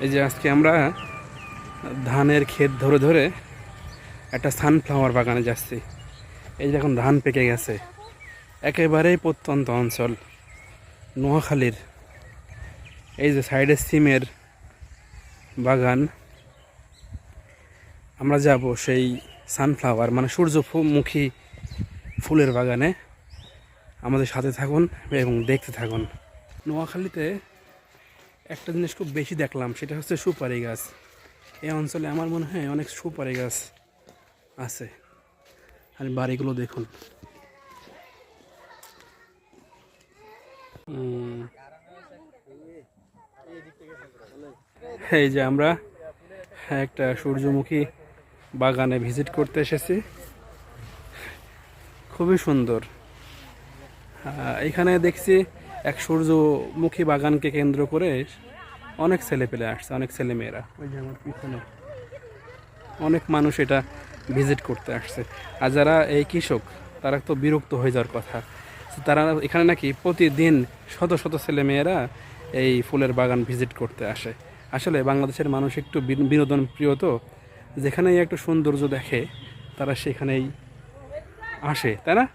এই যে আজকে আমরা ধানের ক্ষেত ধরে ধরে একটা সানফ্লাওয়ার বাগানে যাচ্ছি। এই যে এখন ধান পেকে গেছে। একেবারেই প্রত্যন্ত অঞ্চল, নোয়াখালীর। এই যে সাইডে সিমের বাগান। আমরা যাব সেই সানফ্লাওয়ার মানে সূর্যমুখী ফুলের বাগানে। আমাদের সাথে থাকুন এবং দেখতে থাকুন। নোয়াখালীতে একটা জিনিস খুব বেশি দেখলাম, সেটা হচ্ছে সুপারি গাছ। এই অঞ্চলে আমার মনে হয় অনেক সুপারি গাছ আছে। আর বাড়িগুলো দেখুন। এই যে আমরা একটা সূর্যমুখী বাগানে ভিজিট করতে এসেছি। খুবই সুন্দর। এখানে দেখছি এক সূর্যমুখী বাগানকে কেন্দ্র করে অনেক ছেলে পেলে আসছে অনেক ছেলে মেয়েরা ওই যে আমার পিছনে। অনেক মানুষ এটা ভিজিট করতে আসছে। আর যারা এই কৃষক তারা তো বিরক্ত হয়ে যাওয়ার কথা। তারা এখানে নাকি প্রতিদিন শত শত ছেলে মেয়েরা এই ফুলের বাগান ভিজিট করতে আসে। আসলে বাংলাদেশের মানুষ একটু বিন- বিনোদন প্রিয় তো। যেখানেই একটু সৌন্দর্য দেখে তারা সেখানেই আসে তাই না?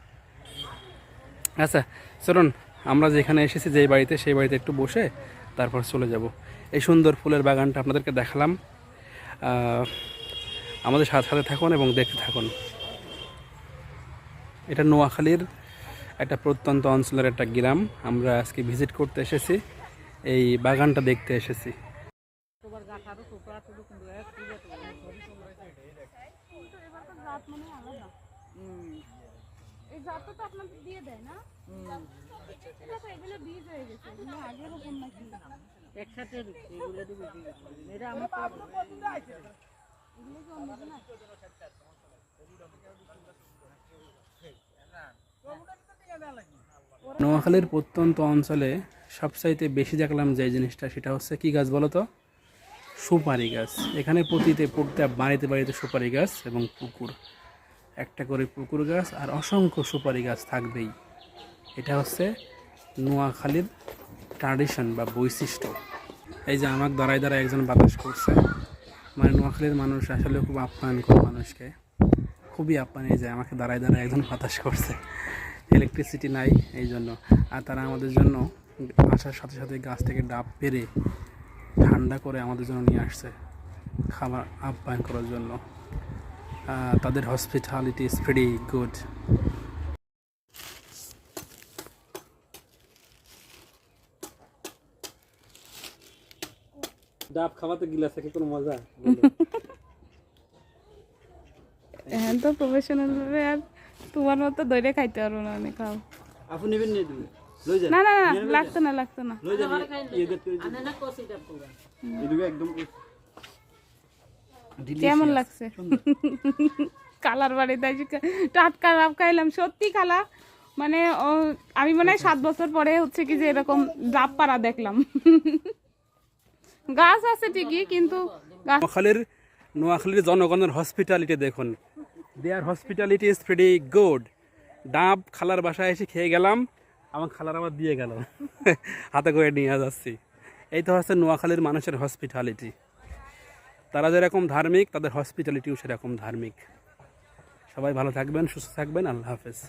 আচ্ছা চলুন আমরা যেখানে এসেছি, যেই বাড়িতে, সেই বাড়িতে একটু বসে তারপর চলে যাব। এই সুন্দর ফুলের বাগানটা আপনাদেরকে দেখালাম। আমাদের সাথে সাথে থাকুন এবং দেখতে থাকুন। এটা নোয়াখালীর একটা প্রত্যন্ত অঞ্চলের একটা গ্রাম। আমরা আজকে ভিজিট করতে এসেছি। এই বাগানটা দেখতে এসেছি। এই জাতটা তো আপনাদের দিয়ে দেয় না? এগুলো বীজ হয়ে গেছে। এগুলো আগে রকম নাকি? একসাথে এগুলো দিয়ে এটা আমার এগুলো কি অন্য না? নোয়াখালীর প্রত্যন্ত অঞ্চলে সবচাইতে বেশি দেখলাম যে জিনিসটা সেটা হচ্ছে কি গাছ বলো তো সুপারি গাছ। এখানে প্রতিতে প্রত্যেক বাড়িতে বাড়িতে সুপারি গাছ এবং পুকুর। একটা করে পুকুর গাছ আর অসংখ্য সুপারি গাছ থাকবেই। এটা হচ্ছে নোয়াখালীর ট্রাডিশন বা বৈশিষ্ট্য। এই যে আমার দ্বারাই দাঁড়ায় একজন বাতাস করছে। মানে নোয়াখালীর মানুষ আসলে খুব আপ্যায়ন করে মানুষকে। খুবই আপ্যায়ন এই যে আমাকে দাঁড়ায় দাঁড়ায় একজন বাতাস করছে। ইলেকট্রিসিটি নাই এই জন্য। আর তারা আমাদের জন্য আসার সাথে সাথে গাছ থেকে ডাব পেরে ঠান্ডা করে আমাদের জন্য নিয়ে আসছে। খাবার আপ্যায়ন করার জন্য। তাদের হসপিটালিটি ইজ ভেরি গুড ডাব খাওয়াতে গিলাস থেকে কোনো মজা? হ্যাঁ তো প্রফেশনাল ভাবে আর তোমার মতো দইরে খাইতে পারব না অনেক খাও আপনি নেবেন নি তুমি? লই না না না লাগতো না লাগতো না। কেমন লাগছে? কালার বাড়িতে টাটকা ডাব খাইলাম সত্যি খালা। মানে আমি মনে হয় সাত বছর পরে হচ্ছে কি যে এরকম ডাব পাড়া দেখলাম। গাছ আছে ঠিকই কিন্তু নোয়াখালীর নোয়াখালীর জনগণের হসপিটালিটি দেখুন। There hospitality is very good ডাব খালার বাসায় এসে খেয়ে গেলাম আমার খালার আবার দিয়ে গেল। হাতে করে নিয়ে যাচ্ছি। এই তো হচ্ছে নোয়াখালীর মানুষের হসপিটালিটি তারা যেরকম ধার্মিক তাদের হসপিটালিটিও সেরকম ধার্মিক। সবাই ভালো থাকবেন সুস্থ থাকবেন আল্লাহ হাফেজ।